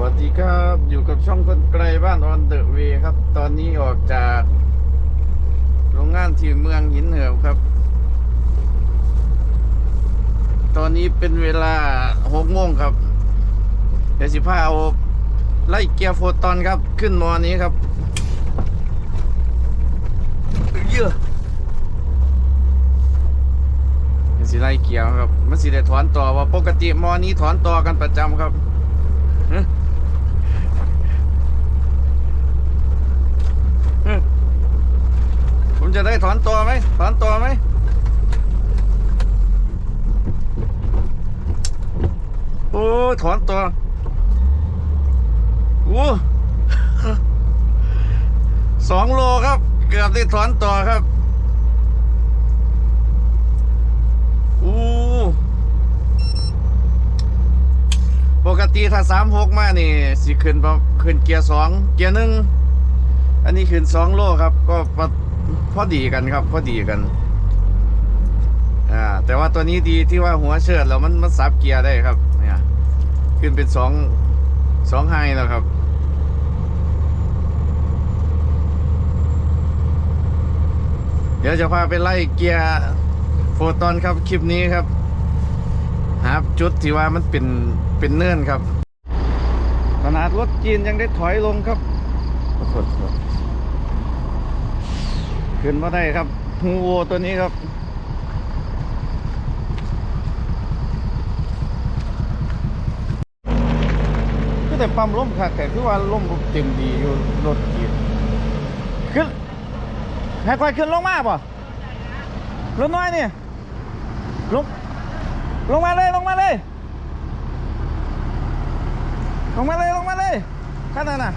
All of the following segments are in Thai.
วัสดีครับอยู่กับช่องคนไกลบ้านออนเดอะเวย์ครับ ตอนนี้ออกจากโรงงานที่เมืองหินเหิบครับ ตอนนี้เป็นเวลาหกโมงครับ เดี๋ยวสิพาเอาไล่เกียร์โฟตอนครับ ขึ้นมอนี้ครับเยอะเดี๋ยวสิไล่เกียร์ครับ มันสิได้ถอนต่อว่าปกติมอนี้ถอนต่อกันประจำครับฮะฮะผม จะได้ถอนตัวไหมถอนตัวไหมโอ้ถอนตัวโอ้สองโลครับ เกือบได้ถอนตัวครับอู้ปกติถ้าสามหกมานี่สิขึ้นขึ้นเกียร์สองเกียร์หนึ่งอันนี้ขึ้นสองโลครับ ก็ พอดีกันครับ พอดีกัน อ่า แต่ว่าตัวนี้ดีที่ว่าหัวเชิดแล้วมันมันสับเกียร์ได้ครับ เนี่ย ขึ้นเป็นสองสองไฮแล้วครับเดี๋ยวจะพาไปไล่เกียร์โฟตอนครับคลิปนี้ครับหาจุดที่ว่ามันเป็นเป็นเนื่อนครับขนาดรถจีนยังได้ถอยลงครับ ขึ้นมาได้ครับฮูโวตัวนี้ครับก็แต่ปั๊มล่มค่ะแต่คือว่าล่มเต็มดีอยู่รถจีนขึ้นให้ค่อยขึ้นลงมาป่ะรถน้อยนี่ลงลงมาเลยลงมาเลยลงมาเลยลงมาเลยขนนั้นน่ะ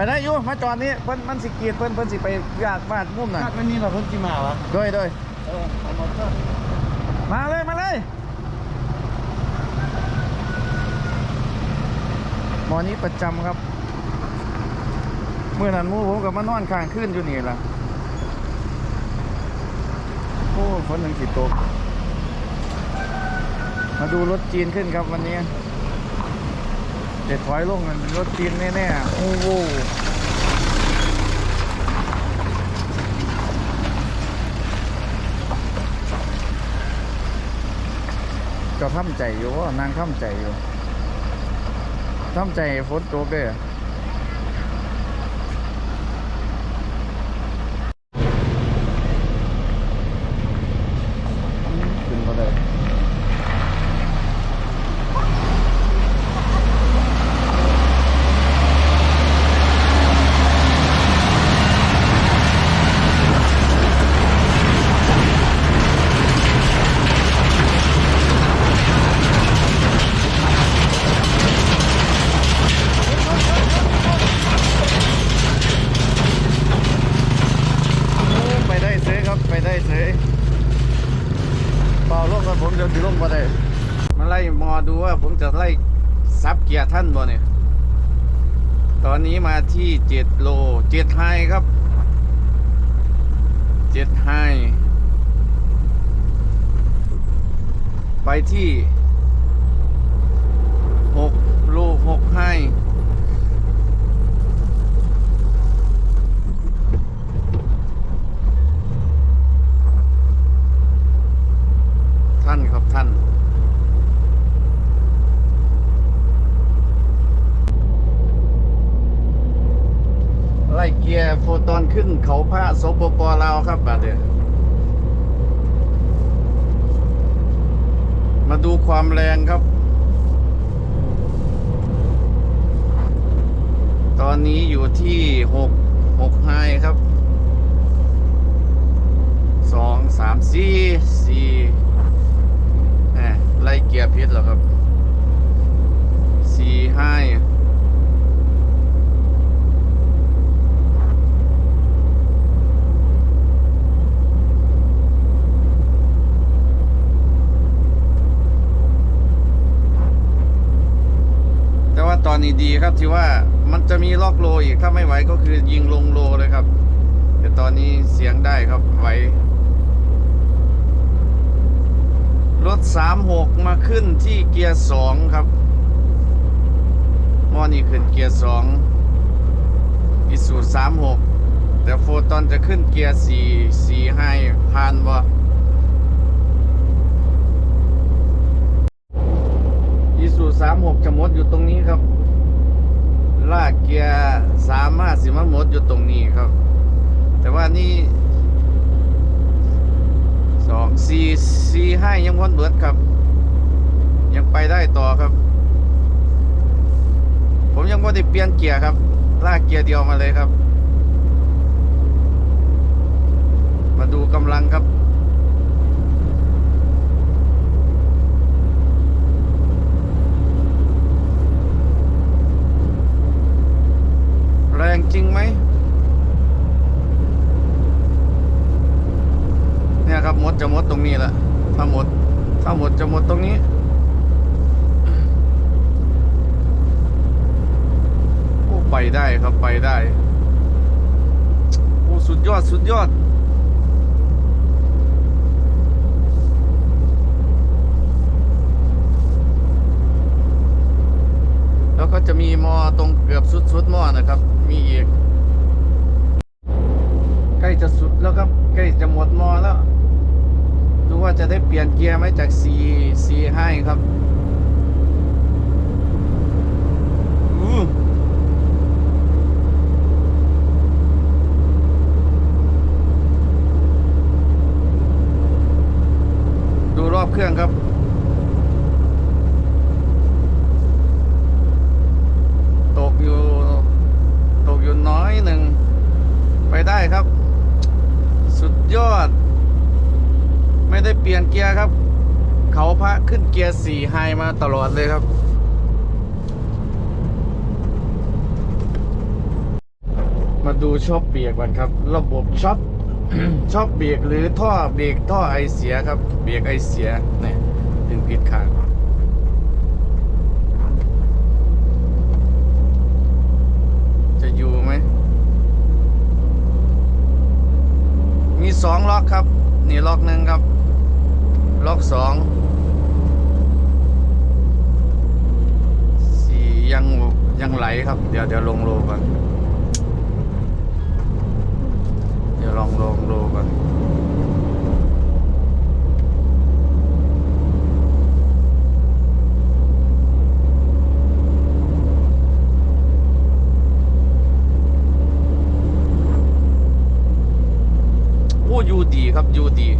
ไปได้อยู่มาจอดนี้เพิ่นมันสิเกียดเพิ่นเพิ่นสิไปยากบ้านมุมน่ะคาดว่านี่เราเพิ่งกินมาวะด้วยด้วยเออเอามาเพิ่มมาเลยมาเลยหมอนี้ประจำครับเมื่อนั้นหมูผมกับมานอนค้างขึ้นอยู่นี่ล่ะโอ้ฝนหนึ่งสิตกมาดูรถจีนขึ้นครับวันนี้ เด็ดถอยลงมันรถจีนแน่ๆ โอ้โหก็ทำใจอยู่ว่านางทำใจอยู่ทำใจฝนตกเด้อ ขึ้นมาได้โอ้ไปได้เสยครับ ไปได้เสย เปล่าลงกันผมจะลงมาได้มาไล่มอดูว่าผมจะไล่ซับเกียร์ท่านบ่เนี่ย ตอ นี้มาที่เจ็ดโลเจ็ดไฮครับเจ็ดไฮไปที่หกโลหกไฮท่านครับท่าน ไล่เกียร์โฟ ตอนขึ้นเขาพระสปปลาวครับบาดเดียวมาดูความแรงครับ ตอนนี้อยู่ที่หกหกไฮครับสองสามสี่สี่แหมไล่เกียร์พิษแล้วครับสี่ไฮ แต่ว่าตอ นนี้ดีครับที่ว่ามันจะมีล็อกโลอีกถ้าไม่ไหวก็คือยิงลงโลเลยครับ แต่ตอนนี้เสียงได้ครับไหวสามหกมาขึ้นที่เกียร์สองครับมอนี่ขึ้นเกียร์สองอิสูสามหกแต่โฟตอนจะขึ้นเกียร์สี่สี่ให้ผ่านบ่อิสูสา มดอยู่ตรงนี้ครับ ลากเกียร์สามารถสิมาหมดอยู่ตรงนี้ครับ แต่ว่านี่สองสี่สี่ห้ายังวนเบิดครับ ยังไปได้ต่อครับ ผมยังไม่ได้เปลี่ยนเกียร์ครับ ลากเกียร์เดียวมาเลยครับ มาดูกำลังครับ แรงจริงไหม เนี่ยครับหมดจะหมดตรง นี้แหละถ้าหมดถ้าหมดจะหมดตรงนี้โอ้ไปได้ครับไปได้โอ้สุดยอดสุดยอดแล้วก็จะมีมอตรงเกือบสุดสุดมอนะครับ มีอีก ใกล้จะสุดแล้วครับ ใกล้จะหมดมอแล้ว ว่าจะได้เปลี่ยนเกียร์ไหมจาก C C ให้ครับดูรอบเครื่องครับตกอยู่ตกอยู่น้อยหนึ่งไปได้ครับ สุดยอด ไม่ได้เปลี่ยนเกียร์ครับ เขาพระขึ้นเกียร์สี่ไฮมาตลอดเลยครับ มาดูช็อปเบรกกันครับ ระบบช็อปช็อปเบรกหรือท่อเบรกท่อไอเสียครับ เบรกไอเสียเนี่ยถึงผิดขางจะอยู่ไหม มีสองล็อกครับ นี่ล็อกหนึ่งครับ ล็อกสองสี่ยังยังไหลครับ เดี๋ยวเดี๋ยวลงโลก่อนเดี๋ยวลองลงโลก่อน โอ้อยูดีครับอยูดี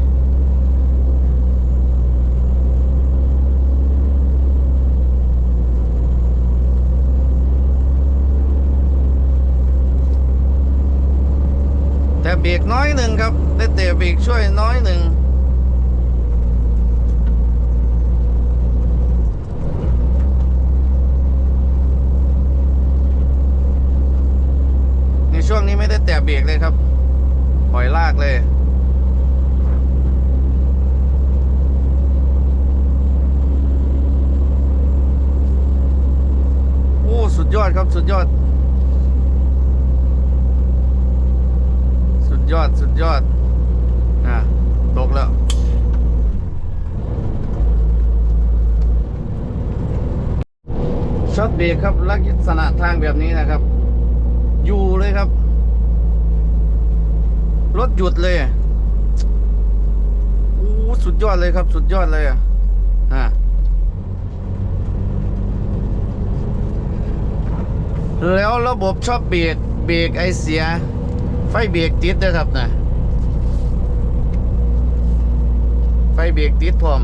แต่ เบรกน้อยหนึ่งครับ ได้แต่เบรกช่วยน้อยหนึ่งในช่วงนี้ไม่ได้แตะเบรกเลยครับปล่อยลากเลยโอ้สุดยอดครับสุดยอด สุด ยอดสุดยอด อะ ตกแล้ว ช็อตเบรกครับ ลักษณะทางแบบนี้นะครับ อยู่เลยครับ รถหยุดเลยโอ้สุดยอดเลยครับ สุดยอดเลยอะฮะแล้วระบบชอบเบรกเบรกไอเสีย ไฟเบรกติดด้วยครับนะไฟเบรกติดพร้อม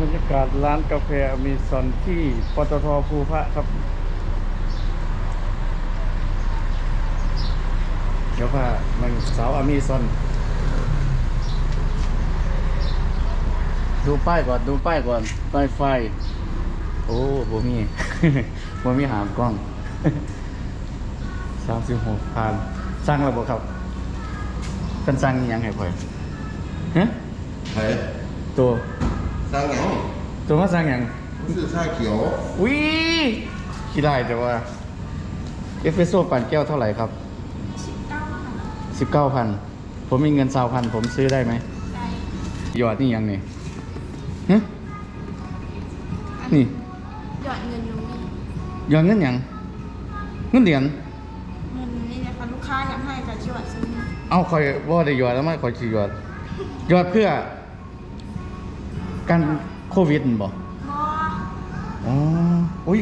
บรรยากาศร้านกาแฟอเมีซอนที่ปตทภูพระครับ เดี๋ยวพามันสาวอเมีซอน ดูป้ายก่อนดูป้ายก่อนป้ายไฟ โอ้บ่มี บ่มีหามกล้องสามสิบหกพันสร้างระบบครับเป็นสร้างอิหยังไงพ่อยฮะเฮ้ยตัวสร้างหยังตัวมาสร้างอย่างรู้สึกชาเขียววิขี้ได้แต่ว่า เอสเปรสโซ่ปั่นแก้วเท่าไหร่ครับสิบเก้าค่ะสิบเก้าพันผมมีเงินสาวพันผมซื้อได้ไหมได้หยอดนี่ยังนี่ ฮะนี่หยอดเงินลงนี่หยอดเงินหยังเงินเหรียญเงินนี่นะคะลูกค้าอยากให้กับหยอดซื้อเอาคอยว่าได้หยอดแล้วไม่คอยสิหยอดหยอดเพื่อการโควิดบ่บออ๋ออุ้ย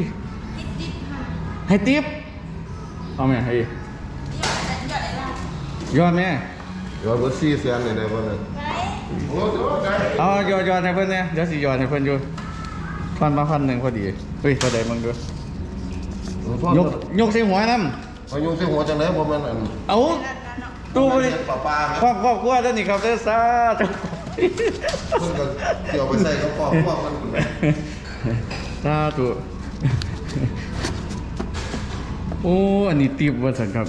ติดติดค่ะให้ติปเอาไหมให้หยอดอะไรหยอดอะไรล่ะหยอดแม่ยอดเบอร์สี่แสนเลยได้บ่เนี่ยไงโอ้โหได้ เอาหยอดหยอดให้เพิ่นเนี่ยเดี๋ยวสิหยอดให้เพิ่นอยู่พันมาพันหนึ่งพอดีเฮ้ยพอได้มึงดูยกยกใส่หัวน้ำเอายุงใส่หัวจังได๋บ่แม่นอันเอาตู้บริป้าป้าครอบครอบครัวท่านนี่ครับเด้อสาธุเพิ่นก็เกี่ยวไปใส่กับพ่อพ่อมันสาธุโอ้อันนี้ติบว่าสันครับ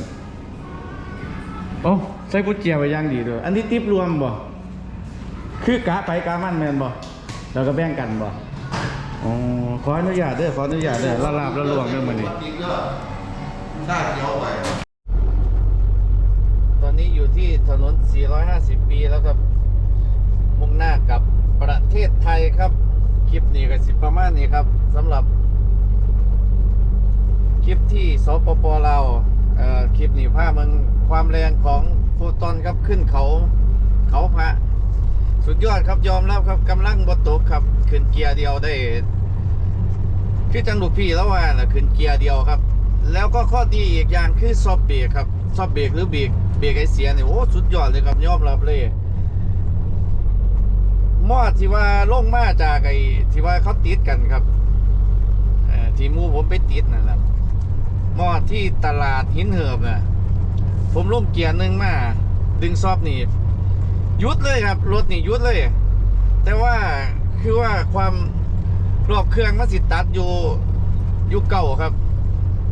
โอ้ใส่กุญแจไว้อย่างดีด้วยอันนี้ติบรวมบ่ คือกะไปกะมันแม่นบ่แล้วก็แบ่งกันบ่อ๋อขออนุญาตเด้อขออนุญาตเด้อละลาบละลวงเด้อมื้อนี้ได้เกี่ยวไปตอนนี้อยู่ที่ถนน 450 ปีแล้วครับ มุ่งหน้ากับประเทศไทยครับ คลิปนี้ก็สิประมาณนี้ครับสำหรับ คลิปที่สปปลาวเคลิปนี้พาเมืองความแรงของโฟตอนครับขึ้นเขาเขาพระ สุดยอดครับยอมรับครับกำลังบตกครับขึ้นเกียร์เดียวได้คือจังลูกพี่แล้วว่าน่ะขึ้นเกียร์เดียวครับ แล้วก็ข้อดีอีกอย่างคือซอบเบรกครับซอบเบรกหรือเบรกเบรกไอเสียเนี่ยโอ้สุดยอดเลยครับยอมรับเลยมอดที่ว่าลงมาจากไอ้ที่ว่าเขาติดกันครับอที่มูผมไปติดนั่นแหละมอดที่ตลาดหินเหิบน่ะผมลงเกียร์หนึ่งมาดึงซอบนี่ ยุดเลยครับ รถนี่ยุดเลย แต่ว่าคือว่าความรอบเครื่องมันสิตัดอยู่อยู่เก่าครับ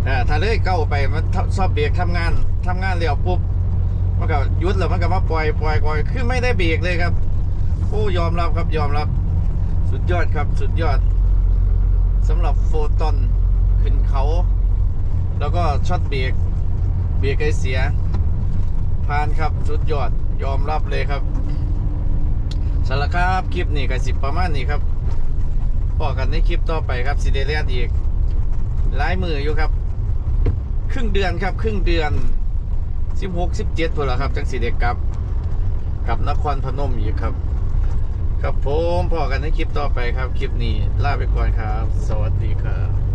อ่าถ้าเลยเก้าไปมันทซอบเบรกทำงานทำงานเร็วปุ๊บมันก็ยุดแล้วมันก็มาปล่อยปล่อยปล่อยคือไม่ได้เบรกเลยครับโอ้ยอมรับครับยอมรับ สุดยอดครับสุดยอดสำหรับโฟตอนขึ้นเขา แล้วก็ช็อตเบรกเบรกไอเสีย ผ่านครับสุดยอดยอมรับเลยครับสำหรับครับคลิปนี้ก็สิบประมาณนี้ครับพอกันในคลิปต่อไปครับสิเดเลียนอีกหลายมืออยู่ครับ ครึ่งเดือนครับ ครึ่งเดือนสิบหกสิบเจ็ดพอแล้วครับจังสีเด็กกลับกับนครพนมอีกครับ ครับผมพอกันในคลิปต่อไปครับ คลิปนี้ลาไปก่อนครับ สวัสดีครับ